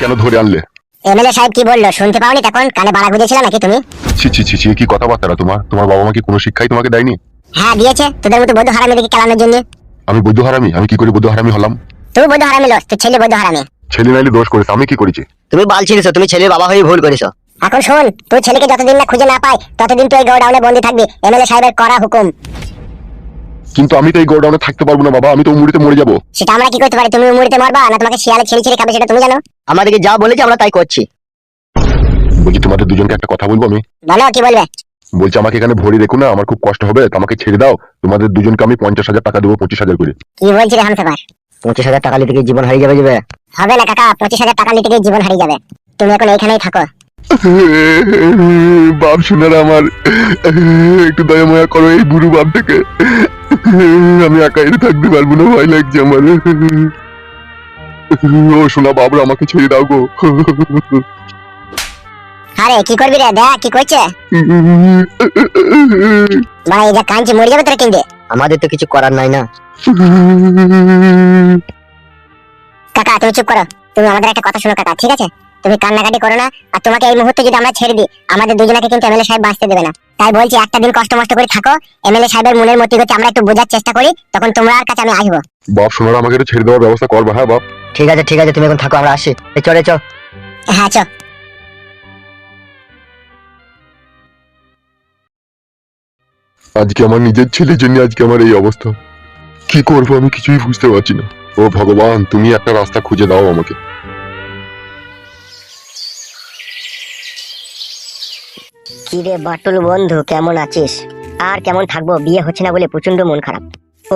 কেন ধরে আনলে? এমএলএ সাহেব কি বলল? শুনতে পাওনি তখন? কানে বাড়া গুঁজেছিল নাকি তুমি? ছি ছি ছি ছি কি কথাবার্তা তোমার? তোমার বাবা মা কি কোনো শিক্ষাই তোমাকে দেয়নি? হ্যাঁ দিয়েছে। তোদের মতো বৌদ্ধ হারামি দিকে কেলানোর জন্য? আমি বৈধ হারামি? আমি কি করে বৈধ হারামি হলাম? তুই বৌদ্ধ হারামি লোস তোর ছেলে বৌদ্ধ হারামি। ছেলে নাইলে দোষ করেছে আমি কি করেছি? তুমি বাল ছিলিস তুমি ছেলের বাবা হয়ে ভুল করেছ। এখন শোন তুই ছেলেকে যতদিন না খুঁজে না পাই ততদিন তুই এই গোডাউনে বন্দি থাকবি। এমএলএ সাহেবের করা হুকুম। কিন্তু আমি তো এই গোডাউনে থাকতে পারব না বাবা। আমি তো মুড়িতে মরে যাব। সেটা আমরা কি করতে পারি? তুমি মুড়িতে মরবা না তোমাকে শিয়ালে ছেড়ে ছেড়ে খাবে সেটা তুমি জানো? আমাদেরকে যা বলেছে আমরা তাই করছি। বলছি তোমাদের দুজনকে একটা কথা বলব আমি? বলো কি বলবে? বলছি আমাকে এখানে ভরি রেখো না আমার খুব কষ্ট হবে তো আমাকে ছেড়ে দাও। তোমাদের দুজনকে আমি পঞ্চাশ হাজার টাকা দেবো পঁচিশ হাজার করে। কি বলছি রে হামসাফার পঁচিশ হাজার টাকা নিতে গিয়ে জীবন হারিয়ে যাবে যাবে। হবে না কাকা পঁচিশ হাজার টাকা নিতে গিয়ে জীবন হারিয়ে যাবে। তুমি এখন এইখানেই থাকো। বাপ শোনার আমার একটু দয়া মায়া করো এই বুড়ো বাপটাকে। আমি একাই থাকতে পারব না ভয় লাগছে আমার। ও শোনা বাবরা আমাকে ছেড়ে দাও গো। আরে কি করবি রে? দেখ কি করছে? মানে এই যা কাঞ্চি মরে যাবে তোরা কিনবে আমাদের তো কিছু করার নাই না। কাকা তুমি চুপ করো। তুমি আমাদের একটা কথা শোনো কাকা ঠিক আছে? তুমি কান্নাকাটি করো না আর তোমাকে এই মুহূর্তে যদি আমরা ছেড়ে দিই আমাদের দুজনকে কিন্তু এমএলএ সাহেব বাঁচতে দেবে না। তাই বলছি একটা দিন কষ্ট মষ্ট করে থাকো এমএলএ সাহেবের মনের মতি হচ্ছে আমরা একটু বোঝার চেষ্টা করি তখন তোমার কাছে আমি আসব। বাপ শোনার আমাকে একটু ছেড়ে দেওয়ার ব্যবস্থা করবা হ্যাঁ বাপ? ঠিক আছে ঠিক আছে তুমি এখন থাকো আমরা আসি। এই চলে চল। হ্যাঁ চো আজকে আমার নিজের ছেলের জন্য আজকে আমার এই অবস্থা। কি করব আমি কিছুই বুঝতে পারছি না। ও ভগবান তুমি একটা রাস্তা খুঁজে দাও আমাকে। কি রে বাটুল বন্ধু কেমন আছিস? আর কেমন থাকব? বিয়ে হচ্ছে না বলে প্রচণ্ড মন খারাপ।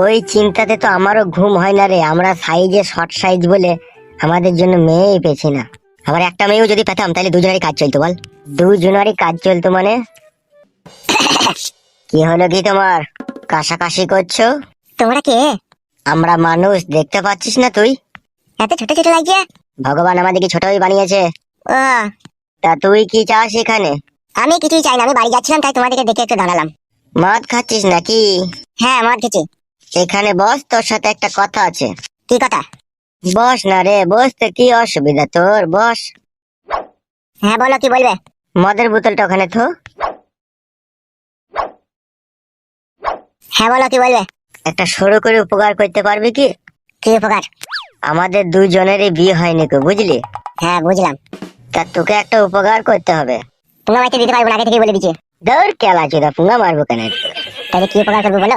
ওই চিন্তাতে তো আমারও ঘুম হয় না রে। আমরা সাইজে শর্ট সাইজ বলে আমাদের জন্য মেয়েই পেছি না। আবার একটা মেয়েও যদি পেতাম তাহলে দুজনেরই কাজ চলতো বল। দুজনেরই কাজ চলতো মানে? কি হলো কি তোমার? কাশাকাশি করছ? তোমরা কে? আমরা মানুষ দেখতে পাচ্ছিস না তুই? এত ছোট ছোট লাগছে ভগবান আমাদেরকে ছোটই বানিয়েছে। তা তুই কি চাস এখানে? আমি কিছুই চাই না আমি বাড়ি যাচ্ছিলাম তাই তোমাদেরকে দেখে একটু দাঁড়ালাম। মদ খাচ্ছিস নাকি? হ্যাঁ মদ খেছি এখানে বস তোর সাথে একটা কথা আছে। কি কথা? বস না রে বসতে কি অসুবিধা তোর? বস। হ্যাঁ বলো কি বলবে? মদের বোতলটা ওখানে থো। হ্যাঁ বলো কি বলবে? একটা সরু করে উপকার করতে পারবি কি? কি উপকার? আমাদের দুজনেরই বিয়ে হয়নি কো বুঝলি? হ্যাঁ বুঝলাম। তা তোকে একটা উপকার করতে হবে। পুঙ্গা মাইকে দিতে পারব না আগে থেকে বলে দিচ্ছি। দৌড় কেলা চোদা পুঙ্গা মারবো কেন? তাহলে কি উপকার করব বলো?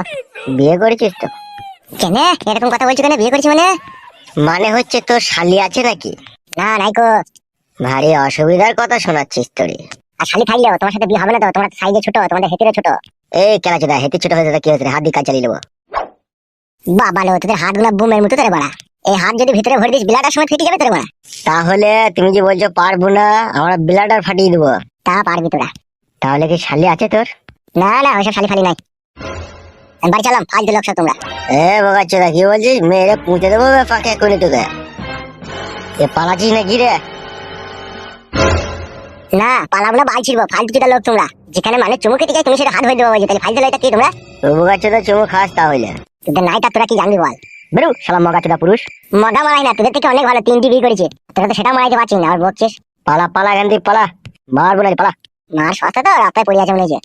বিয়ে করেছিস তো? কেন? এরকম কথা বলছো কেন? বিয়ে করেছি মানে? মানে হচ্ছে তোর শালি আছে নাকি? না নাই কো। ভারী অসুবিধার কথা শোনাচ্ছিস তোরে। আর শালি থাকলেও তোমার সাথে বিয়ে হবে না তো? তোমার সাইজে ছোট তোমাদের হেতিরে ছোট। এই কেলা চোদা হেতি ছোট হয়েছে কি হয়েছে হাত দিয়ে কাজ চালিয়ে নেব। বাবা লো তোদের হাতগুলো বুমের মতো তোরে বড়া এই হাত যদি ভিতরে ভরে দিস বিলাটার সময় ফেটে যাবে তোরে বড়া তাহলে তুমি যে বলছো পারব না আমরা ব্লাডার ফাটিয়ে দেবো। তা পারবি তোরা তাহলে কি শালি আছে তোর? না না ওইসব শালি ফালি নাই। বাড়ি চালাম ফালতু লোক সব তোমরা। এ বাবা চোদা কি বলছিস? পুঁতে দেবো ফাঁকে করে তোকে। এ পালাচ্ছিস না কি রে? না পালাবো না বাল ছিড়বো ফালতু লোক তোমরা। যেখানে মানে চুমু কেটে যায় তুমি সেটা হাত হয়ে দেবো বলছো তাহলে ফালতু লোকটা কি তোমরা? বোকা চোদা চুমু খাস তাহলে। তোদের নাইটা তোরা কি জানবি বল? বেরু শালা মগা চোদা পুরুষ। মগা মারাই না তোদের থেকে অনেক ভালো তিনটি বিয়ে করেছে। তোরা তো সেটা মারাইতে পারছিস না আর বকছিস। পালা পালা থেকে পালা। মারবো বলে পালা। মার সস্তা তো রাস্তায় পড়ে আছে মনে হচ্ছে।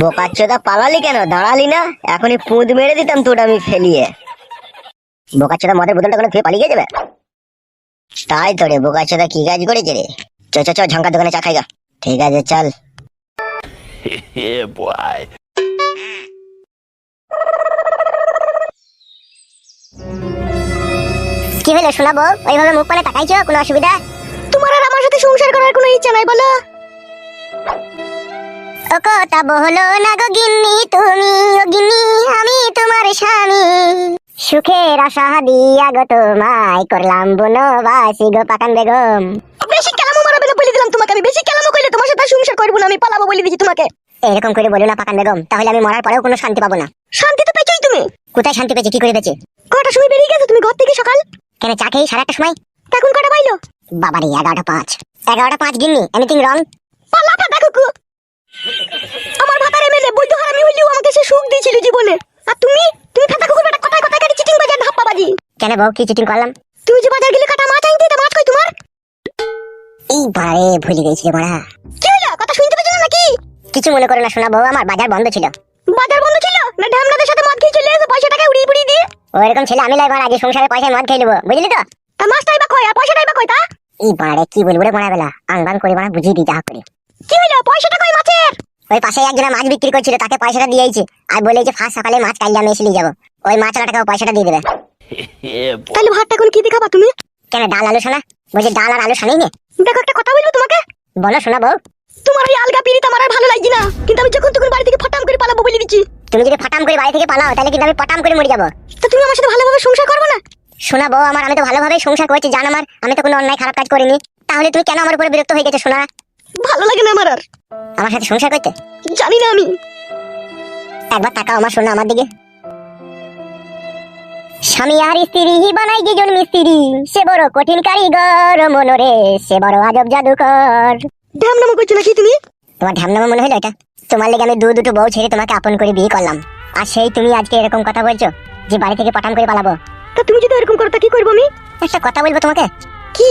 বোকাচ্চোদা পালালি কেন? দাঁড়ালি না? এখনই পুঁদ মেরে দিতাম তোর আমি ফেলিয়ে। বোকাচ্চোদা মদের বোতলটা কোনো খেয়ে পালিয়ে যাবে? তাই তো রে বোকাচ্চোদা কি কাজ করেছে রে? চ চ চ ঝঙ্কার দোকানে চা খাইগা ঠিক আছে চল. কি হলো শোনাবো? ওইভাবে মুখ পানে তাকাইছো? কোনো অসুবিধা? তোমার আর আমার সাথে সংসার করার কোনো ইচ্ছা নাই বলো। ও কথা বলো না গো গিন্নি তুমি ও গিন্নি আমি তোমার স্বামী। সুখের আশা দিয়া গো তোমায় করলাম বনবাসী গো পাকান বেগম। বেশি কেলামো মারাবে না বলে দিলাম তোমাকে আমি বেশি কেলামো কইলে তোমার সাথে সংসার করব না আমি পালাবো বলে দিচ্ছি তোমাকে। এরকম করে বলো না পাকান বেগম তাহলে আমি মরার পরেও কোনো শান্তি পাবো না। শান্তি তো পেয়েছই তুমি। কোথায় শান্তি পেয়েছি কি করে পেয়েছি? কটার সময় বেরিয়ে গেছো তুমি ঘর থেকে সকাল? কেন চা খেয়ে সাড়ে একটা সময় এখন কটা পাইলো? বাবারে এগারোটা পাঁচ। এগারোটা পাঁচ গিন্নি এনিথিং রং পাল্লাটা দেখো কু। আমার ভাতার এমএলএ বৈধ হারামি হইলেও আমাকে সে সুখ দিয়েছিল জীবনে। আর তুমি? তুমি ফাটা কুকুর বেটা কথায় কথায় খালি চিটিং বাজার কেন বউ কি চিটিং করলাম? তুই যে বাজার গেলে কাটা মাছ আনতে মাছ কই তোমার? এই বারে ভুলে গেছি মারা। কি হলো? কথা শুনতে পেছো নাকি? কিছু মনে করে না শোনা বউ আমার বাজার বন্ধ ছিল। বাজার বন্ধ ছিল? না ঢ্যামনাদের সাথে মদ খেয়ে চলে এসে পয়সাটাকে উড়িয়ে পুড়িয়ে দিয়ে। ওইরকম ছেলে আমি লাগবার আগে সংসারে পয়সায় মদ খেয়ে নেব। বুঝলি তো? তা মাছটাই বা কই আর পয়সাটাই বা কই তা? এই বারে কি বলব রে মারা বেলা? আনবান করে মারা বুঝিয়ে দিই যা করে। কি হলো পয়সাটা কই মাছের? ওই পাশে একজন মাছ বিক্রি করছিল তাকে পয়সাটা দিয়েছি আর বলেছে ফার্স্ট সকালে মাছ কাইলে আমি এসে নিয়ে যাব। ওই টাকা পয়সাটা দিয়ে দেবে। তাহলে ভাতটা এখন কি দেখাবা তুমি? কেন ডাল আলু শোনা বলছি ডাল আর আলু শোনাই নে। দেখো একটা কথা বলব তোমাকে? বলো শোনা বউ। তোমার ওই আলগা পিড়িত আমার ভালো লাগছে না। কিন্তু আমি যখন তখন বাড়ি থেকে ফটাম করে পালাবো বলে দিচ্ছি। তুমি যদি ফটাম করে বাড়ি থেকে পালাও তাহলে কিন্তু আমি পটাম করে মরে যাব। তো তুমি আমার সাথে ভালোভাবে সংসার করবে না? শোনা বউ আমার আমি তো ভালোভাবে সংসার করেছি জান আমার আমি তো কোনো অন্যায় খারাপ কাজ করিনি। তাহলে তুমি কেন আমার উপরে বিরক্ত হয়ে গেছো শোনা ভালো লাগে না আমার আর। আমার সাথে সংসার করতে? জানি না আমি। একবার তাকাও আমার শোনা আমার দিকে। স্বামী আর স্ত্রী বানাই দুজন মিস্ত্রি সে বড় কঠিন কারিগর মনোরে সে বড় আজব জাদুকর। ঢ্যাম নামো করছ নাকি তুমি? তোমার ঢ্যামনামা মনে হলো এটা? তোমার লেগে আমি দু দুটো বউ ছেড়ে তোমাকে আপন করে বিয়ে করলাম। আর সেই তুমি আজকে এরকম কথা বলছো যে বাড়ি থেকে পটাম করে পালাবো। তা তুমি যদি এরকম করো তা কি করব আমি? একটা কথা বলব তোমাকে। কি?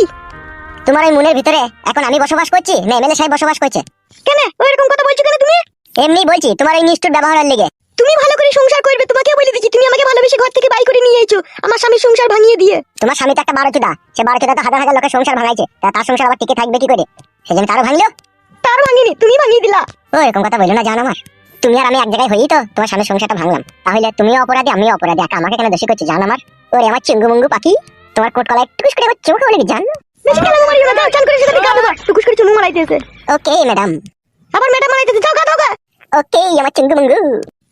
তোমার ওই মনের ভিতরে এখন আমি বসবাস করছি না এমএলএ সাহেব বসবাস করছে। কেন? ওই এরকম কথা বলছো কেন তুমি? এমনি বলছি তোমার ওই নিষ্ঠুর ব্যবহারের লেগে। তুমি ভালো করে সংসার করবে তোমাকে বলে দিচ্ছি তুমি আমাকে ভালোবেসে ঘর থেকে বাই করে নিয়ে এসেছ আমার স্বামীর সংসার ভাঙিয়ে দিয়ে। তোমার স্বামী তো একটা সে তো হাজার হাজার লোকের সংসার ভাঙাইছে তা তার সংসার আবার টিকে থাকবে কি করে? সেজন্য তারও ভাঙলো। তার ভাঙিনি তুমি ভাঙিয়ে দিলা। ও এরকম কথা বলল না জান আমার। তুমি আর আমি এক জায়গায় হই তো তোমার স্বামীর সংসারটা ভাঙলাম। তাহলে তুমিও অপরাধী আমিও অপরাধী একা আমাকে কেন দোষী করছে জান আমার? ওরে আমার চিঙ্গু মুঙ্গু পাখি তোমার কোট কলা একটু করে আমার চোখে বলে জান? না করে টুকুস চুমু মারাইতেছে। Okay madam. আবার ম্যাডাম মারাইতেছে যাও গা দাও গা। ওকে আমার চিঙ্গু মুঙ্গু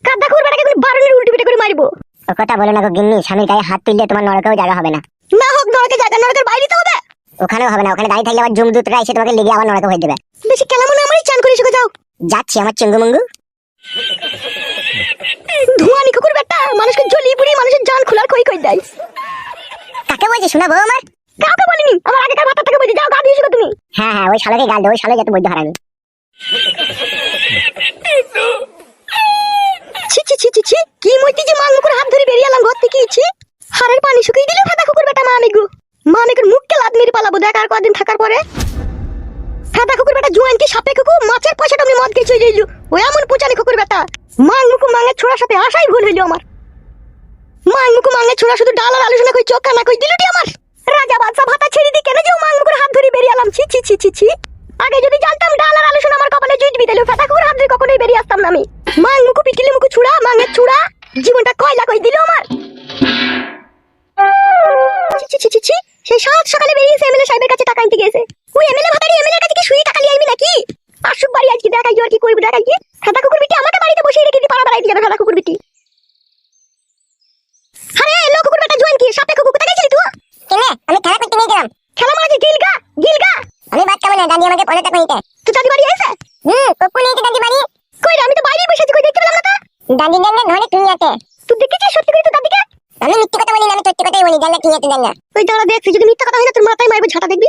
কাদা তুমি বারণের উল্টি পিটে করে মারিবো। ও কথা বলো না গো গিন্নি স্বামীর গায়ে হাত তুললে তোমার নরকেও জায়গা হবে না। না হোক নরকে জায়গা নরকের বাইরে তো হবে। ওখানেও হবে না ওখানে দাঁড়িয়ে থাকলে আবার জুম দুতরা এসে তোমাকে লেগে আবার নরকে হয়ে দেবে। বেশি কেলা মনে আমারই চান করে এসে যাও। যাচ্ছি আমার চিঙ্গু মুঙ্গু ধোঁয়ানি কুকুর বেটা মানুষকে জ্বলিয়ে পুড়িয়ে মানুষের জান খোলার কই কই দেয়? কাকে বলছি শোনাবো আমার? কাউকে বলিনি আমার আগেকার ভাতা থেকে বলছি যাও গা দিয়েছ তুমি। হ্যাঁ হ্যাঁ ওই শালাকে গাল দে ওই শালা যত বৈধ হারামি। ছি ছি ছি ছি ছি কি মইতি যে মাং মুকুর হাত ধরে বেরিয়ে এলাম ঘর থেকে ছি। হাড়ের পানি শুকিয়ে দিলে ফাটা কুকুর বেটা মা আমিগু মা আমিগুর মুখকে লাদ মেরে পালাবো দেখ আর কদিন থাকার পরে। ফাটা কুকুর বেটা জুয়ান কি সাপে কুকুর? মাছের পয়সাটা আমি মদ খেয়ে যাইলু ও এমন পুচানি কুকুর বেটা। মাং মুকু মাঙের ছোড়ার সাথে আসাই ভুল হইল আমার। মাং মুকু মাঙের ছোড়া শুধু ডাল আর আলোচনা কই চোখ কানা কই দিলুটি আমার? রাজা বাদশা ভাতা ছেড়ে দি কেন যে মাং মুকুর হাত ধরে বেরিয়ে এলাম? ছি ছি ছি ছি ছি। আগে যদি জানতাম ডাল আর আলোচনা আমার কপালে জুটবি তাহলে ফাটা কুকুর হাত ধরে কখনোই বেরিয়ে আসতাম না আমি। মাং মুকু পিটিলে মুকু ছুড়া মাঙের ছুড়া জীবনটা কয়লা কই দিল আমার? ছি, ছি, ছি, ছি। সেই সাত সকালে বেরিয়েছে এমএলএ সাহেবের কাছে টাকা আনতে গেছে ওই এমএলএ ভাতারি এমএলএ কাছে কি শুই টাকা নিয়ে আইবি নাকি? আসুক বাড়ি আজকে দেখাই আর কি করবি দেখাই কি খাতা কুকুর বিটি আমাকে বাড়িতে বসিয়ে রেখে দিয়ে পাড়া বেড়াইতে যাবে খাতা কুকুর বিটি। আরে লো কুকুর বেটা জোয়ান কি? সাপে কুকুর কোথায় গেছিলি তুই? কেন আমি খেলা করতে নিয়ে গেলাম। খেলা মারাছে গিলগা গিলগা আমি বাদ কেমন দাদি আমাকে পনেরো টাকা নিতে। তুই দাদি বাড়ি এসে হুম কপ্পু নিয়েছে দাদি বাড়ি। কই আমি তো বাইরে বসে আছি কই দেখতে পেলাম না তো? দাদি জানলে ধরে তুমি আছে তুই দেখেছিস সত্যি করে তোর দাদিকে? আমি মিথ্যে কথা বলি না আমি সত্যি কথাই বলি জানলে তুমি আছে জানলে ওই দাঁড়া দেখছি যদি মিথ্যা কথা হয় না তোর মাথায় মারবো ঝাঁটা দেখবি?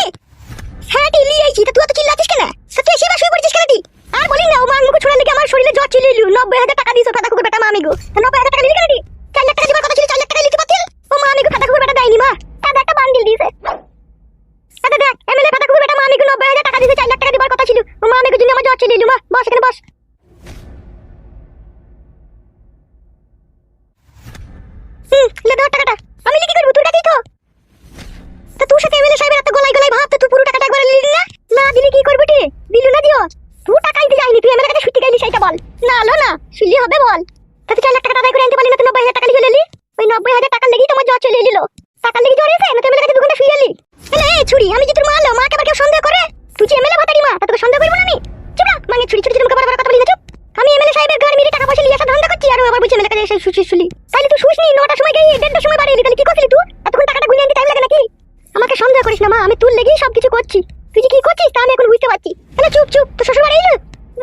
নব্বই হাজার টাকা লেগেই তোমার জ্বর চলে এলো টাকার লেগে জ্বর এসে না তুই এমএলএ কাছে দু ঘণ্টা শুয়ে গেলি এলে এই ছুরি আমি যে তোর মা আলো মাকে আবার কেউ সন্দেহ করে তুই যে এমএলএ ভাতারি মা তা তোকে সন্দেহ করব না আমি চুপ না মানে ছুরি ছুরি মুখে বড় কথা বলি না চুপ আমি এমএলএ সাহেবের ঘর মিলে টাকা পয়সা নিয়ে আসা ধান্দা করছি আর ও আবার বলছে এমএলএ কাছে এসে শুছি শুলি তাহলে তুই শুসনি নটার সময় গিয়ে দেড়টার সময় বাড়ি এলি তাহলে কি করছিলি তুই এতক্ষণ টাকাটা গুনে আনতে টাইম লাগে নাকি আমাকে সন্দেহ করে না মা আমি তোর লেগেই সবকিছু করছি তুই যে কি করছিস তা আমি এখন বুঝতে পারছি তাহলে চুপ চুপ তো শ্বশুর বাড়ি এলো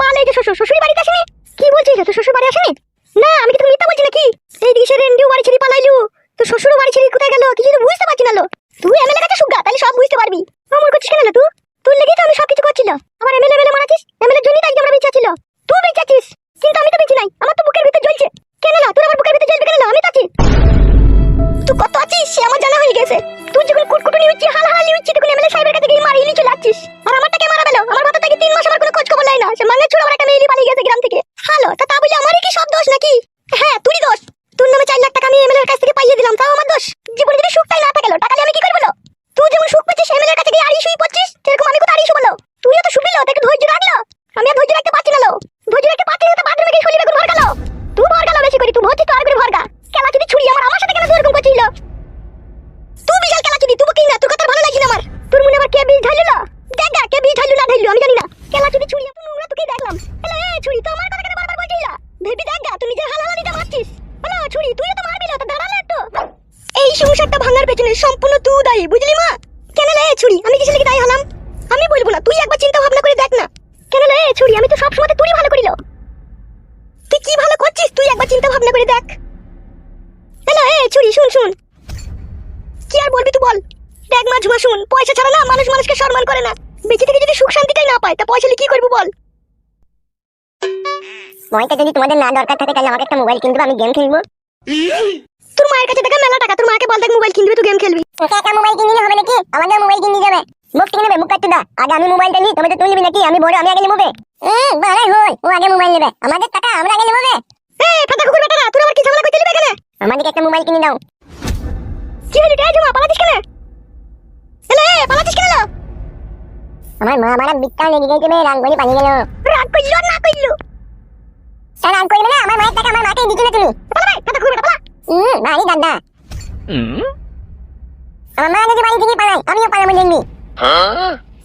মাল এই যে শ্বশুর শ্বশুর বাড়িতে আসেনি কি বলছিস রে, তোর শ্বশুর বাড়ি আসেনি না আমি কি তোকে মিথ্যা বলছি নাকি এই দিকে রেন্ডিও বাড়ি ছেড়ে পালাইলু তো শ্বশুর বাড়ি ছেড়ে কোথায় গেল কিছু তো বুঝতে পারছি না লো তুই এমএলএ কাছে সুগা তাহলে সব বুঝতে পারবি অমর করছিস কেন লো তুই তোর লেগেই তো আমি সবকিছু করছিল আমার এমএলএ এমএলএ মারাছিস এমএলএ জন্যই তাই আমরা বেঁচে ছিল তুই বেঁচে কিন্তু আমি তো বেঁচে নাই। আমার তো বুকের ভিতর জ্বলছে। কেন না? তোর আমার বুকের ভিতর জ্বলবে কেন না? আমি তো আছি। তুই কত আছিস? সে আমার জানা হয়ে গেছে। তুই যখন কুটকুটুনি হচ্ছি হাল হালি হচ্ছি তখন এমএলএ সাহেবের কাছে গিয়ে মারিয়ে চলে যাচ্ছিস আর আমারটাকে মারা গেল। আমার ভাতা থেকে তিন মাস আমার কোনো খোঁজ খবর নাই না। সে মাঙ্গে ছুড়ে আমার একটা মেয়েলি পালিয়ে গেছে গ্রাম থেকে। হ্যালো তা তা বলে আমারই কি সব দোষ নাকি? হ্যাঁ তুই দোষ। তোর নামে চার লাখ টাকা আমি এমএলএর কাছ থেকে পাইয়ে দিলাম। তাও আমার দোষ। জীবনে যদি সুখটাই না থাকল টাকা দিয়ে আমি কি করব বলো? তুই যেমন সুখ পেয়েছিস এমএলএর কাছে গিয়ে আড়ি শুই পড়ছিস সেরকম আমি কোথায় আড়ি বলো তুইও তো সুখি লো একটু ধৈর্য রাখল আমি আর ধৈর্য রাখতে পারছি না লো ধৈর্য রাখতে পারছি না তো বাথরুমে গিয়ে শুলি বেগুন ভর গেল তুই ভর গেল বেশি করে তুই ভর্তি তো আর করে ভরগা কেলা যদি ছুরি আমার আমার সাথে কেন তুই এরকম করছিস তুই বিশাল কেলা চুদি তুই কি না তোর কথা ভালো লাগছে না আমার তোর মনে আবার কে বীজ ঢাইলো না দেখ গা, কে বীজ ঢাইলো না ঢাইলো আমি জানি না কেলা চুদি ছুরি এত নোংরা তোকে দেখলাম এলা এ ছুরি তো আমার কথা কেন বারবার বলছিস না ভেবি দেখ গা, তুই নিজের হালালালিটা মারছিস হ্যালো ছুরি তুইও তো মারবি না তো দাঁড়ালে একটু এই সংসারটা ভাঙার পেছনে সম্পূর্ণ তুই দায়ী বুঝলি মা কেন লে ছুরি আমি কিসের লেগে দায়ী হলাম আমি বলব না তুই একবার চিন্তা ভাবনা করে দেখ না কেন লে ছুরি আমি তো সব সময় তুই ভালো করিল তুই কি ভালো করছিস তুই একবার চিন্তা ভাবনা করে দেখ হ্যালো এ ছুরি শুন শুন কি আর বলবি তুই বল দেখ মা ঝুমা শুন পয়সা ছাড়া না মানুষ মানুষকে সম্মান করে না বেঁচে থেকে যদি সুখ শান্তিটাই না পায় তা পয়সা নিয়ে কি করব বল ময়টা যদি তোমাদের না দরকার থাকে তাহলে আমাকে একটা মোবাইল কিনতে আমি গেম খেলব। তোর মায়ের কাছে দেখা মেলা টাকা তোর মাকে বল দেখ মোবাইল কিনবে তুই গেম খেলবি। তোকে একটা মোবাইল কিনলে হবে নাকি? আমাদের মোবাইল কিনে যাবে। মুখ কিনে নেবে মুখ কাটতে দা। আগে আমি মোবাইলটা নিই তুমি তো তুই নিবি নাকি? আমি বড় আমি আগে নেব বাড়াই হল ও আগে মোবাইল নেবে। আমাদের টাকা আমরা আগে নেব এ ফাটা কুকুর বেটারা তোর আবার কি ঝামেলা করতে দিবি কেন আমাদেরকে একটা মোবাইল কিনে দাও। কি হলি রে ঝুমা পালাতিস কেন? এলে পালাতিস কেন আমার মা মারা বিক্কা লেগে গেছে রাঙ্গলি পালিয়ে গেল। রাগ কইলি না কইলু স্যার করবে না? আমার মায়ের টাকা আমার মাকে দিচ্ছি না তুমি। হুম বাড়ি দাদা। আমার মা যদি বাড়ি থেকে পালায় আমিও পালাবো দেখবি।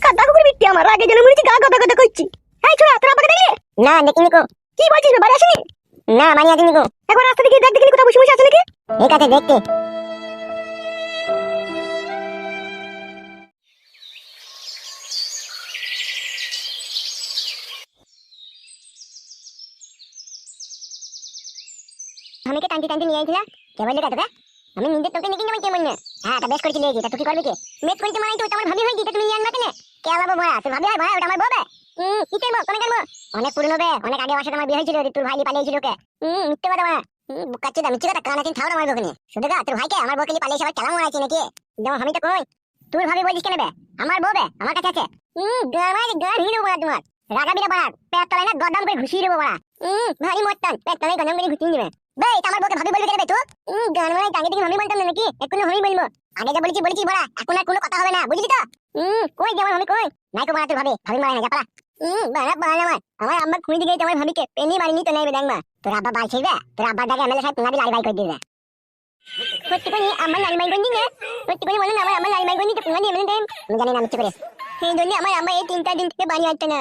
কাদা কুকুর বিটি আমার আগে যেন মনে গা গদা গদা কইছি। এই ছোড়া তোর আব্বাকে দেখলি? না দেখিনি কো কি বলছিস বাড়ি আসেনি? না বাড়ি আসেনি কো একবার রাস্তা দিকে দেখ দেখিনি কোথাও বসে বসে আছে নাকি? এই কথা দেখতে আমাকে টানতে টানতে নিয়ে আইছিলা? কে বললি কাটবে আমি নিজে তোকে নিয়ে যাব কেমন হ্যাঁ তা বেশ করেছি লিয়েছি তা তুই করবি কি? মেট করেছি মানে তো আমার ভাবি হয়ে গিয়ে তুমি আনবা কেন? কে আলাবো ভয়া তুই ভাবি হয় ভয়া ওটা আমার বউবে হুম কি করব কোনে করব অনেক পুরনো বে। অনেক আগে সাথে আমার বিয়ে হয়েছিল তোর ভাই পালিয়েছিল কে হুম মিথ্যে কথা মানে বুকাচ্ছে দা, মিথ্যে কথা। কান আছে থাও আমার বউকে শুধু গা, তোর ভাইকে? আমার বউকে পালিয়ে সবাই কেলাম মারাইছি নাকি? যেমন আমি তো কই? তুই ভাবি বলছিস কেন বে? আমার বউবে আমার কাছে আছে। হুম গান মানে গান হিরো বড়া তোমার। রাগাবি না বাড়া পেট তলায় না গদাম করে ঘুষিয়ে দেবো বাড়া হুম ভারী মটন পেট তলায় গদাম করে ঘুষিয়ে দিবে। বে এটা আমার বউকে ভাবি বলবি কেন হুম গান মানে আগে থেকে আমি বলতাম না নাকি? এখন আমি বলব। আগে যা বলেছি বলেছি বড়া। এখন আর কোনো কথা হবে না, বুঝলি তো? হুম কই যেমন আমি কই? নাই কো মারা তুই ভাবি। ভাবি মারা না যা পালা। হুম বাড়া বাড়া আমার। আমার আম্মা খুঁজে গেছে, আমার ভাবিকে। পেনি মারিনি তো নাই দেখ মা তোর আব্বা বাল ছিড়বে, তোর আব্বার দাগে এমএলএ সাহেব তোমাদের লারি বাই করে দিবে। সত্যি করে আমার লারি বাই করে দিবে? সত্যি করে বলো না, আমার আমার বাই করে দিতে এমএলএ টাইম আমি জানি না মিথ্যে করে সেই জন্য আমার আম্মা এই তিনটা দিন থেকে বাড়ি আসছে না।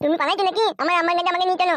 তুমি পালাইছো নাকি? আমার আম্মার নাকি আমাকে নিতে না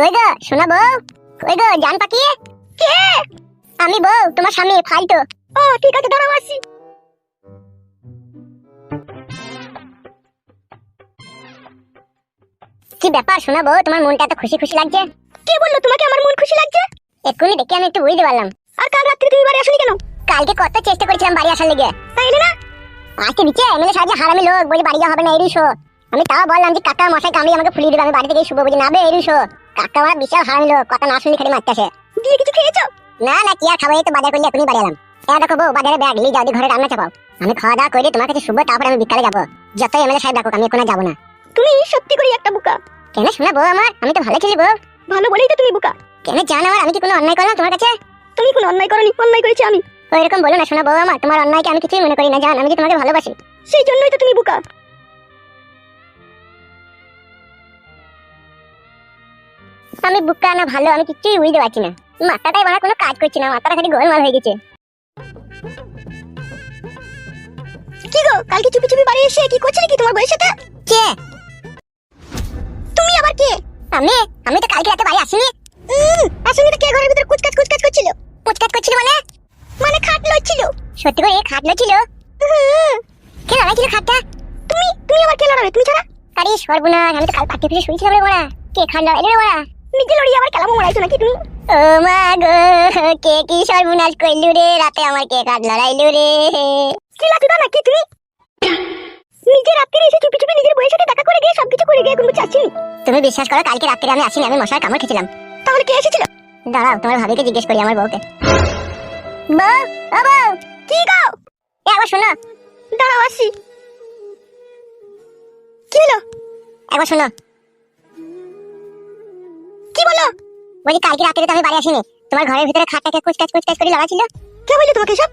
কই গো শোনা বউ। কই গো জান পাখি? কে? আমি বউ তোমার স্বামী ফালতু। ও ঠিক আছে দাঁড়াও আসি। কি ব্যাপার শোনা বউ তোমার মনটা এত খুশি খুশি লাগছে? কে বলল তোমাকে আমার মন খুশি লাগছে? এক্ষুনি দেখে আমি একটু বুঝতে পারলাম। আর কাল রাত্রে তুমি বাড়ি আসনি কেন? কালকে কত চেষ্টা করেছিলাম বাড়ি আসার লেগে। তাই না? আজকে দিচ্ছে এমএলএ সাহায্যে হারামি লোক বলে বাড়ি যাওয়া হবে না এরই আমি তাও বললাম যে কাকা মশাই কামড়ি আমাকে ফুলিয়ে দিবে আমি বাড়ি থেকে শুভ বুঝি না বে এরই শো কাকা আমার বিশাল হারামি লোক কথা না শুনলে খালি মারতেছে। দিয়ে কিছু খেয়েছো? না না কি আর খাব এই তো বাজার করলে এখনই বাড়ি এলাম। এ দেখো বউ বাজারে ব্যাগ নিয়ে যাও ঘরে রান্না চাপাও। আমি খাওয়া দাওয়া করে তোমার কাছে শুভ তারপর আমি বিকালে যাব। যত এমএলএ সাহেব ডাকুক আমি এখন যাব না। তুমি সত্যি করে একটা বুকা। কেন শোনা বউ আমার আমি তো ভালো ছিলি বউ। ভালো বলেই তো তুমি বুকা। কেন জান আমার আমি কি কোনো অন্যায় করলাম তোমার কাছে? তুমি কোনো অন্যায় করনি অন্যায় করেছি আমি। ওইরকম বলো না শোনা বউ আমার তোমার অন্যায়কে আমি কিছুই মনে করি না জান আমি যে তোমাকে ভালোবাসি। সেই জন্যই তো তুমি বুকা। আমি বুকা না ভালো আমি কিছুই বুঝতে পারছি না। মাথাটাই বাড়া কোনো কাজ করছি না মাথাটা খালি গোলমাল হয়ে গেছে। কি গো কালকে চুপি চুপি বাড়ি এসে কি করছিলে কি তোমার বউয়ের সাথে? কে? তুমি আবার কে? আমি? আমি তো কালকে রাতে বাড়ি আসিনি। আসলে তো কে ঘরের ভিতরে কুচকাচ কুচকাচ করছিল? পুচকাট করছিল মানে? মানে খাট লড়ছিল। সত্যি করে খাটলো ছিল কে লড়াই ছিল খাটটা? তুমি তুমি আবার কে লড়াবে? তুমি ছাড়া? আরে সর্বনাশ আমি তো কাল পাটি ফিরে শুয়েছিলাম রে বড়া। কে খাট লড়াই রে বড়া? নিজে লড়িয়ে আবার কেলামো মরাইছো নাকি তুমি? ও মা গো কে কি সর্বনাশ কইলু রে? রাতে আমার কে খাট লড়াইলু রে? কি লাচুদা নাকি তুমি? নিজে রাত্রে এসে চুপি চুপি নিজের বউয়ের সাথে দেখা করে গিয়ে সবকিছু করে গিয়ে কোনো তুমি বিশ্বাস করো কালকে রাত্রে আমি আসিনি আমি মশার কামড় খেয়েছিলাম। তাহলে কে এসেছিল? দাঁড়াও তোমার ভাবিকে জিজ্ঞেস করি আমার বউকে। বউ ও বউ কি গাও এ আবার শোনো। দাঁড়াও আসি কি হলো? একবার শোনো। কি বলো? বলছি কালকে রাত্রে তো আমি বাড়ি আসিনি। তোমার ঘরের ভিতরে খাটটাকে কুচকাচ কুচকাচ করে লড়া ছিল কে বললি তোমাকে সব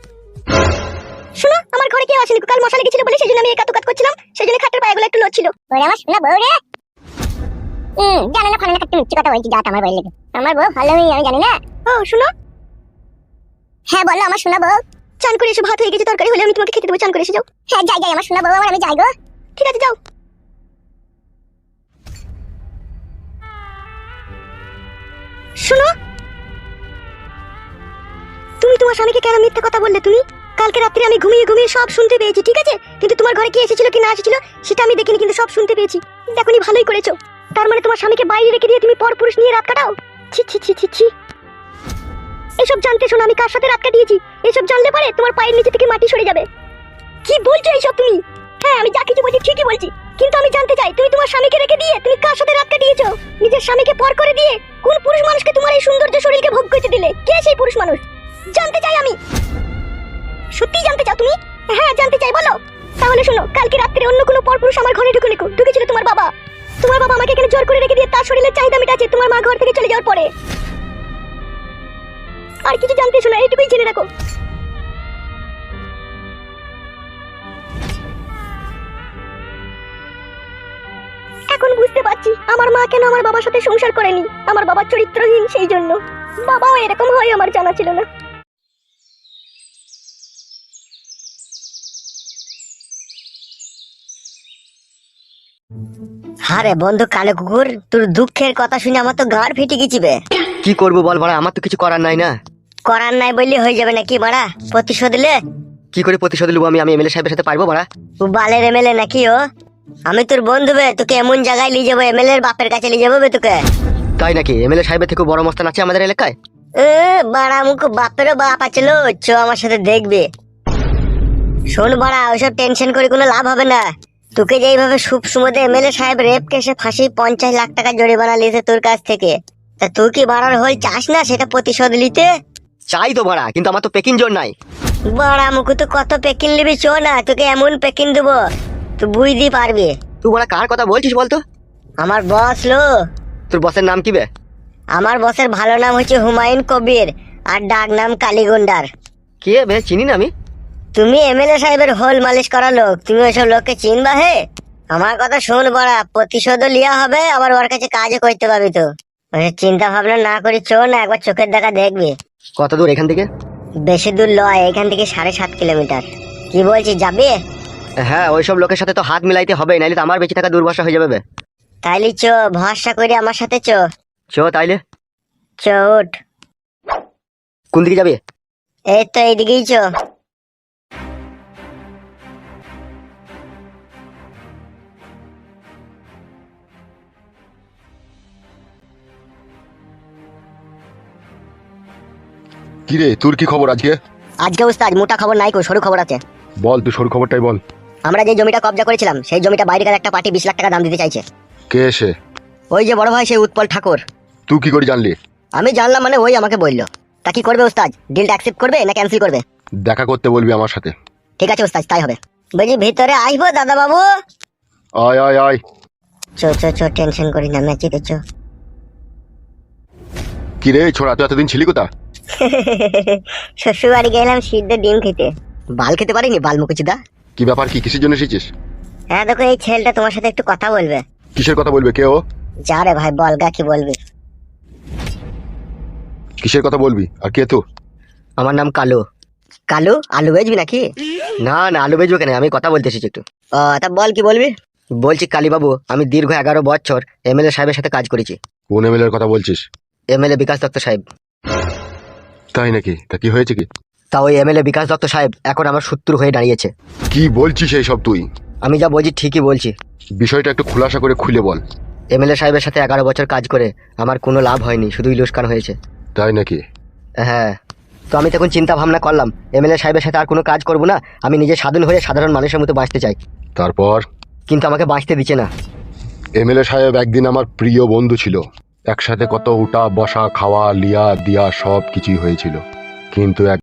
শোনো আমার ঘরে কেউ আসেনি। কাল মশা লেগেছিল বলে সেই জন্য আমি একা কাত করছিলাম। সেই জন্য খাটের পায়েগুলো একটু লড়ছিল ওরে আমার শোনা বউ রে হুম জানো না ফানা না মিথ্যে কথা বলছি। যা আমার বললে আমার বউ ভালো আমি আমি জানি না। ও শোনো। হ্যাঁ বলো আমার শোনা বউ। চান করে এসে ভাত হয়ে গেছে তরকারি হলে আমি তোমাকে খেতে দেবো। চান করে এসে যাও। হ্যাঁ যাই যাই আমার শোনা বউ আমার আমি যাই গো। ঠিক আছে যাও। শোনো। তুমি তোমার স্বামীকে কেন মিথ্যে কথা বললে তুমি? কালকে রাত্রে আমি ঘুমিয়ে ঘুমিয়ে সব শুনতে পেয়েছি, ঠিক আছে? কিন্তু তোমার ঘরে কি এসেছিল, কি না এসেছিল, সেটা আমি দেখিনি, কিন্তু সব শুনতে পেয়েছি। দেখনি ভালোই করেছ। তার মানে তোমার স্বামীকে বাইরে রেখে দিয়ে তুমি পরপুরুষ নিয়ে রাত কাটাও? ছি ছি ছি ছি ছি। এসব জানতে শোনো, আমি কার সাথে রাত কাটিয়েছি? এসব জানলে পরে তোমার পায়ের নিচে থেকে মাটি সরে যাবে। কি বলছো এইসব তুমি? হ্যাঁ আমি যা কিছু বলছি ঠিকই বলছি। কিন্তু আমি জানতে চাই, তুমি তোমার স্বামীকে রেখে দিয়ে তুমি কার সাথে রাত কাটিয়েছো নিজের স্বামীকে পর করে দিয়ে কোন পুরুষ মানুষকে তোমার এই সৌন্দর্য শরীরকে ভোগ করতে দিলে? কে সেই পুরুষ মানুষ? জানতে চাই আমি। সত্যি জানতে চাও তুমি? হ্যাঁ জানতে চাই, বলো। তাহলে শোনো, কালকে রাত্রে অন্য কোনো পরপুরুষ আমার ঘরে ঢুকে নিকো ঢুকেছিল তোমার বাবা। তোমার বাবা আমাকে এখানে জোর করে রেখে দিয়ে তার শরীরের চাহিদা মেটাচ্ছে তোমার মা ঘর থেকে চলে যাওয়ার পরে। আর কিছু জানতে শোনো, এইটুকুই জেনে রাখো। এখন বুঝতে পারছি আমার মা কেন আমার বাবার সাথে সংসার করেনি। আমার বাবা চরিত্রহীন সেই জন্য। বাবাও এরকম হয় আমার জানা ছিল না। হারে বন্ধু কালো কুকুর তোর দুঃখের কথা শুনে আমার তো গাঁড় ফেটে গেছি বে। কি করব বল বাড়া আমার তো কিছু করার নাই না। করার নাই বললে হয়ে যাবে নাকি বাড়া? প্রতিশোধ লে? কি করে প্রতিশোধ নেব আমি আমি এমএলএ সাহেবের সাথে পারব বাড়া? ও বালের এমএলএ নাকি ও? আমি তোর বন্ধু বে তোকে এমন জায়গায় নিয়ে যাব এমএলএ এর বাপের কাছে নিয়ে যাব বে তোকে। তাই নাকি? এমএলএ সাহেবের থেকে বড় মস্তান আছে আমাদের এলাকায়? এ, বাড়া মুখ বাপেরও বাপ আছে লো চ আমার সাথে দেখবে। শোন বাড়া ওইসব টেনশন করে কোনো লাভ হবে না। তোকে যেইভাবে সুপ সুমদে এমএলএ সাহেব রেপ কেসে ফাঁসি পঞ্চাশ লাখ টাকা জরিমানা লিয়েছে তোর কাছ থেকে তা তুই কি বাড়ার হল চাস না সেটা প্রতিশোধ নিতে? চাই তো বাড়া কিন্তু আমার তো পেকিং জোর নাই। বাড়া মুখ তো কত পেকিন নিবি চো না তোকে এমন পেকিন দেবো। তুই বুঝতে পারবি। তুই বাড়া কার কথা বলছিস বলতো? আমার বস লো। তোর বসের নাম কি বে? আমার বসের ভালো নাম হচ্ছে হুমায়ুন কবির আর ডাক নাম কালীগন্ডার। কে বে? চিনি না আমি। তুমি এমএলএ সাহেবের হোল মালিশ করা লোক তুমি ওইসব লোককে চিনবা হে? আমার কথা শোন বড়া প্রতিশোধও লিয়া হবে আবার ওর কাছে কাজও করতে পারবি তো। চিন্তা ভাবনা না করি চো না একবার চোখের দেখা দেখবি। কত দূর এখান থেকে? বেশি দূর লয় এখান থেকে সাড়ে সাত কিলোমিটার। কি বলছিস যাবি? হ্যাঁ ওইসব লোকের সাথে তো হাত মিলাইতে হবে নাইলে তো আমার বেঁচে থাকা দুর্বাসা হয়ে যাবে তাইলে চো ভরসা করে আমার সাথে চো। চো তাইলে। চো উঠ। কোন দিকে যাবে? এই তো এইদিকেই চো। কিরে তোর কি খবর আজকে? আজকে উস্তাদ মোটা খবর নাই কো সরু খবর আছে। বল তুই সরু খবরটাই বল। আমরা যে জমিটা কবজা করেছিলাম সেই জমিটা বাইরেকার একটা পার্টি বিশ লাখ টাকা দাম দিতে চাইছে। কে এসে ওই যে বড় ভাই সেই উৎপল ঠাকুর। তুই কি করে জানলি? আমি জানলাম মানে ওই আমাকে বলল। তা কি করবে ওস্তাদ ডিলটা অ্যাকসেপ্ট করবে না ক্যান্সেল করবে? দেখা করতে বলবি আমার সাথে। ঠিক আছে ওস্তাদ তাই হবে। বলছি ভিতরে আসব দাদা বাবু আয় আয় আয়। চো চো চো টেনশন করি না ম্যাচিতে চো। কিরে ছোড়া তুই এতদিন ছিলি কোথা শ্বশুর বাড়ি গেলাম সিদ্ধ ডিম খেতে। বাল খেতে পারিনি বাল মুকুচিদা কি ব্যাপার কি কিসের জন্য এসেছিস? হ্যাঁ দেখো এই ছেলেটা তোমার সাথে একটু কথা বলবে। কিসের কথা বলবে কে ও? যা রে ভাই বলগা কি বলবি। কিসের কথা বলবি? আর কে তো? আমার নাম কালু। কালু? আলু বেচবি নাকি? না না আলু বেচবো কেন? আমি কথা বলতে এসেছি একটু। ও তা বল কি বলবি? বলছি কালীবাবু আমি দীর্ঘ এগারো বছর এমএলএ সাহেবের সাথে কাজ করেছি। কোন এমএলএর কথা বলছিস? এমএলএ বিকাশ দত্ত সাহেব। তাই নাকি? তা কি হয়েছে কি? তা ওই এমএলএ বিকাশ দত্ত সাহেব এখন আমার শত্রু হয়ে দাঁড়িয়েছে। কি বলছিস এই সব তুই? আমি যা বলছি ঠিকই বলছি। বিষয়টা একটু খোলাসা করে খুলে বল। এমএলএ সাহেবের সাথে এগারো বছর কাজ করে আমার কোনো লাভ হয়নি শুধুই লোসকান হয়েছে। তাই নাকি? হ্যাঁ তো আমি তখন চিন্তা ভাবনা করলাম এমএলএ সাহেবের সাথে আর কোনো কাজ করব না আমি নিজে স্বাধীন হয়ে সাধারণ মানুষের মতো বাঁচতে চাই। তারপর? কিন্তু আমাকে বাঁচতে দিচ্ছে না। এমএলএ সাহেব একদিন আমার প্রিয় বন্ধু ছিল। একসাথে কত উঠা বসা খাওয়া লিয়া দিয়া সব কিছুই হয়েছিল। কিন্তু এক